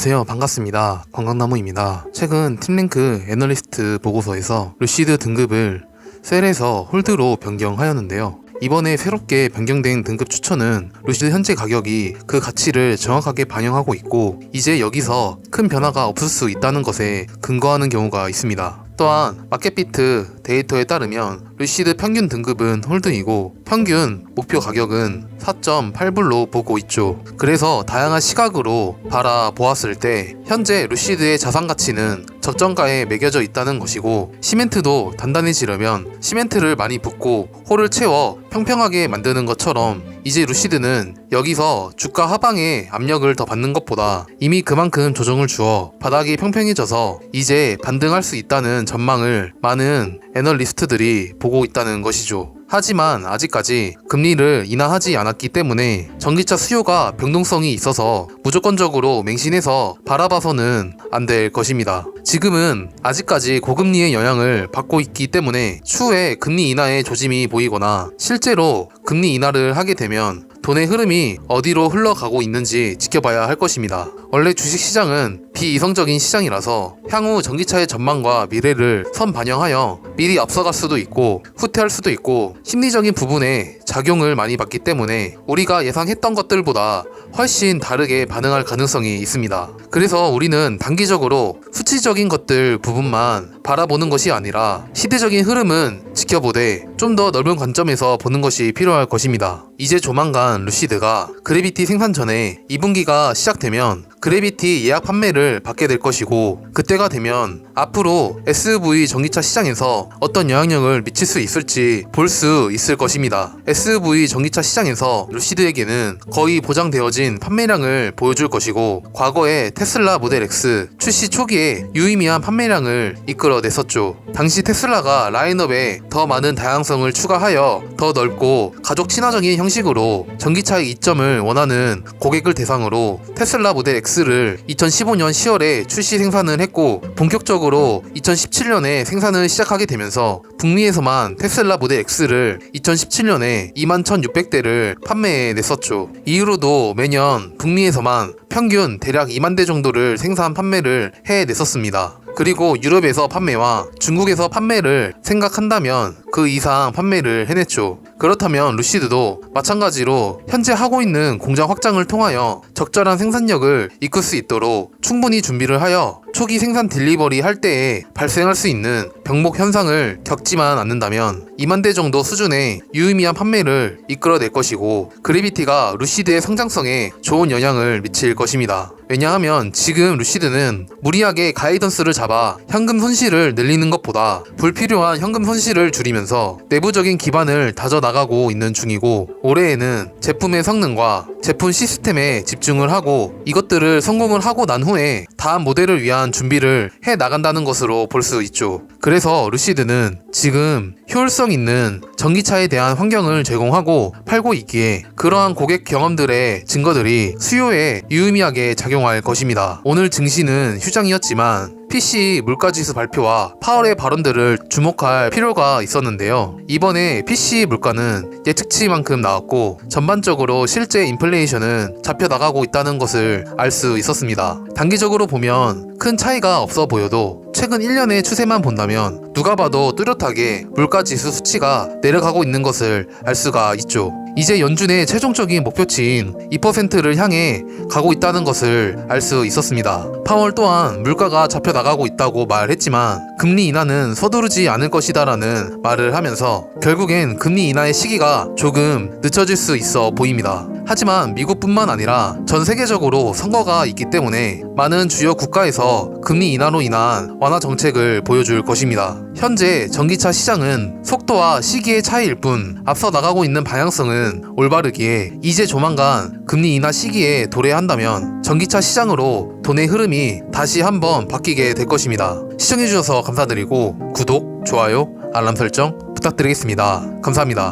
안녕하세요. 반갑습니다. 관광나무입니다. 최근 팀랭크 애널리스트 보고서에서 루시드 등급을 셀에서 홀드로 변경하였는데요. 이번에 새롭게 변경된 등급 추천은 루시드 현재 가격이 그 가치를 정확하게 반영하고 있고 이제 여기서 큰 변화가 없을 수 있다는 것에 근거하는 경우가 있습니다. 또한 마켓비트 데이터에 따르면 루시드 평균 등급은 홀드이고 평균 목표 가격은 4.8불로 보고 있죠. 그래서 다양한 시각으로 바라보았을 때 현재 루시드의 자산 가치는 적정가에 매겨져 있다는 것이고 시멘트도 단단해지려면 시멘트를 많이 붓고 홀을 채워 평평하게 만드는 것처럼 이제 루시드는 여기서 주가 하방에 압력을 더 받는 것보다 이미 그만큼 조정을 주어 바닥이 평평해져서 이제 반등할 수 있다는 전망을 많은 애널리스트들이 보고 있다는 것이죠. 하지만 아직까지 금리를 인하하지 않았기 때문에 전기차 수요가 변동성이 있어서 무조건적으로 맹신해서 바라봐서는 안 될 것입니다. 지금은 아직까지 고금리의 영향을 받고 있기 때문에 추후에 금리 인하의 조짐이 보이거나 실제로 금리 인하를 하게 되면 돈의 흐름이 어디로 흘러가고 있는지 지켜봐야 할 것입니다. 원래 주식시장은 비이성적인 시장이라서 향후 전기차의 전망과 미래를 선반영하여 미리 앞서갈 수도 있고 후퇴할 수도 있고 심리적인 부분에 작용을 많이 받기 때문에 우리가 예상했던 것들보다 훨씬 다르게 반응할 가능성이 있습니다. 그래서 우리는 단기적으로 수치적인 것들 부분만 바라보는 것이 아니라 시대적인 흐름은 지켜보되 좀 더 넓은 관점에서 보는 것이 필요할 것입니다. 이제 조만간 루시드가 그래비티 생산 전에 2분기가 시작되면 그래비티 예약 판매를 받게 될 것이고 그때가 되면 앞으로 SV 전기차 시장에서 어떤 영향력을 미칠 수 있을지 볼 수 있을 것입니다. SV 전기차 시장에서 루시드에게는 거의 보장되어진 판매량을 보여줄 것이고 과거에 테슬라 모델 X 출시 초기에 유의미한 판매량을 이끌어냈었죠. 당시 테슬라가 라인업에 더 많은 다양성을 추가하여 더 넓고 가족 친화적인 형식으로 전기차의 이점을 원하는 고객을 대상으로 테슬라 모델 X 를 2015년 10월에 출시 생산을 했고 본격적으로 2017년에 생산을 시작하게 되면서 북미에서만 테슬라 모델 X를 2017년에 21,600대를 판매했었죠. 이후로도 매년 북미에서만 평균 대략 2만 대 정도를 생산 판매를 해 냈었습니다. 그리고 유럽에서 판매와 중국에서 판매를 생각한다면 그 이상 판매를 해냈죠. 그렇다면 루시드도 마찬가지로 현재 하고 있는 공장 확장을 통하여 적절한 생산력을 이끌 수 있도록 충분히 준비를 하여 초기 생산 딜리버리 할 때에 발생할 수 있는 병목 현상을 겪지만 않는다면 2만 대 정도 수준의 유의미한 판매를 이끌어낼 것이고 그래비티가 루시드의 성장성에 좋은 영향을 미칠 것입니다. 왜냐하면 지금 루시드는 무리하게 가이던스를 잡아 현금 손실을 늘리는 것보다 불필요한 현금 손실을 줄이면서 내부적인 기반을 다져 나가고 있는 중이고 올해에는 제품의 성능과 제품 시스템에 집중을 하고 이것들을 성공을 하고 난 후에 다음 모델을 위한 준비를 해 나간다는 것으로 볼 수 있죠. 그래서 루시드는 지금 효율성 있는 전기차에 대한 환경을 제공하고 팔고 있기에 그러한 고객 경험들의 증거들이 수요에 유의미하게 작용할 것입니다. 오늘 증시는 휴장이었지만 PC 물가지수 발표와 파월의 발언들을 주목할 필요가 있었는데요. 이번에 PC 물가는 예측치만큼 나왔고 전반적으로 실제 인플레이션은 잡혀 나가고 있다는 것을 알 수 있었습니다. 단기적으로 보면 큰 차이가 없어 보여도 최근 1년의 추세만 본다면 누가 봐도 뚜렷하게 물가지수 수치가 내려가고 있는 것을 알 수가 있죠. 이제 연준의 최종적인 목표치인 2%를 향해 가고 있다는 것을 알 수 있었습니다. 파월 또한 물가가 잡혀 나가고 있다고 말했지만 금리 인하는 서두르지 않을 것이다라는 말을 하면서 결국엔 금리 인하의 시기가 조금 늦춰질 수 있어 보입니다. 하지만 미국뿐만 아니라 전 세계적으로 선거가 있기 때문에 많은 주요 국가에서 금리 인하로 인한 완화 정책을 보여줄 것입니다. 현재 전기차 시장은 속도와 시기의 차이일 뿐 앞서 나가고 있는 방향성은 올바르기에 이제 조만간 금리 인하 시기에 도래한다면 전기차 시장으로 돈의 흐름이 다시 한번 바뀌게 될 것입니다. 시청해주셔서 감사드리고 구독, 좋아요, 알람 설정 부탁드리겠습니다. 감사합니다.